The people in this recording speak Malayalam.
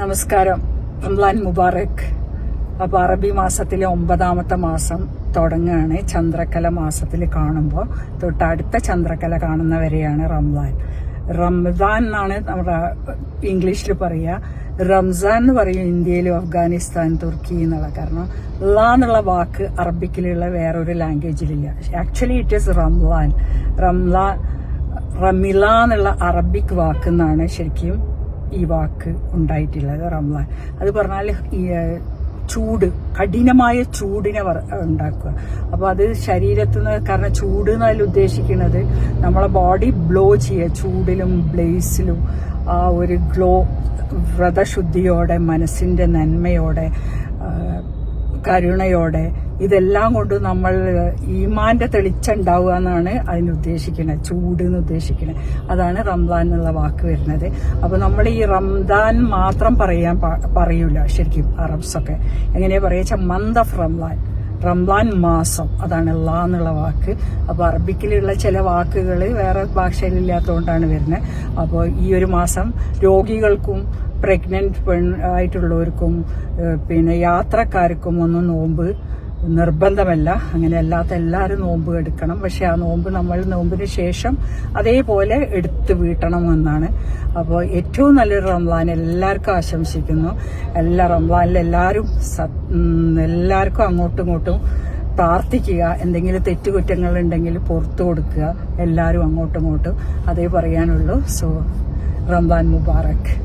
നമസ്കാരം. റംലാൻ മുബാറക്. അപ്പൊ അറബി മാസത്തിലെ ഒമ്പതാമത്തെ മാസം തുടങ്ങുകയാണ്. ചന്ദ്രക്കല മാസത്തിൽ കാണുമ്പോൾ തൊട്ടടുത്ത ചന്ദ്രക്കല കാണുന്നവരെയാണ് റംലാൻ റംസാൻ എന്നാണ് നമ്മുടെ ഇംഗ്ലീഷിൽ പറയുക. റംസാൻ എന്ന് പറയും ഇന്ത്യയിലും അഫ്ഗാനിസ്ഥാൻ തുർക്കി എന്നുള്ള കാരണം ല എന്നുള്ള വാക്ക് അറബിക്കിലുള്ള വേറൊരു ലാംഗ്വേജിലില്ല. ആക്ച്വലി ഇറ്റ് ഈസ് റംലാൻ റംലാൻ റമില എന്നുള്ള അറബിക് വാക്ക് എന്നാണ് ശരിക്കും ഈ വാക്ക് ഉണ്ടായിട്ടുള്ളത് റംലാൻ അത് പറഞ്ഞാൽ ഈ ചൂട് കഠിനമായ ചൂടിനെ ഉണ്ടാക്കുക. അപ്പോൾ അത് ശരീരത്തിൽ നിന്ന് കാരണം ചൂട് എന്നതിൽ ഉദ്ദേശിക്കുന്നത് നമ്മളെ ബോഡി ബ്ലോ ചെയ്യുക ചൂടിലും ബ്ലേസിലും ആ ഒരു ഗ്ലോ വ്രതശുദ്ധിയോടെ മനസ്സിന്റെ നന്മയോടെ കരുണയോടെ ഇതെല്ലാം കൊണ്ട് നമ്മൾ ഈമാന്റെ തെളിച്ചുണ്ടാവുക എന്നാണ് അതിന് ചൂട് എന്ന് ഉദ്ദേശിക്കുന്നത് അതാണ് റംദാൻ എന്നുള്ള വാക്ക് വരുന്നത്. അപ്പൊ നമ്മൾ ഈ റംദാൻ മാത്രം പറയാൻ പറയൂല ശരിക്കും അറബ്സൊക്കെ. എങ്ങനെയാ പറയുക മന്ത് ഓഫ് റംദാൻ റംലാൻ മാസം. അതാണ് ലാ എന്നുള്ള വാക്ക്. അപ്പോൾ അറബിക്കിലുള്ള ചില വാക്കുകൾ വേറെ ഭാഷയിലില്ലാത്തതുകൊണ്ടാണ് വരുന്നത് അപ്പോൾ ഈ ഒരു മാസം രോഗികൾക്കും പ്രഗ്നന്റ് പെൺ ആയിട്ടുള്ളവർക്കും പിന്നെ യാത്രക്കാർക്കും ഒന്ന് നോമ്പ് നിർബന്ധമല്ല. അങ്ങനെ അല്ലാത്ത എല്ലാവരും നോമ്പ് എടുക്കണം. പക്ഷെ ആ നോമ്പ് നമ്മൾ നോമ്പിന് ശേഷം അതേപോലെ എടുത്ത് വീട്ടണം എന്നാണ്. അപ്പോൾ ഏറ്റവും നല്ലൊരു റംലാൻ എല്ലാവർക്കും ആശംസിക്കുന്നു. എല്ലാ റംലാനിൽ എല്ലാവരും എല്ലാവർക്കും അങ്ങോട്ടും ഇങ്ങോട്ടും പ്രാർത്ഥിക്കുക. എന്തെങ്കിലും തെറ്റുകുറ്റങ്ങൾ ഉണ്ടെങ്കിൽ പുറത്തു കൊടുക്കുക. എല്ലാവരും അങ്ങോട്ടും ഇങ്ങോട്ടും അതേ പറയാനുള്ളൂ. സോ റംലാൻ മുബാറക്.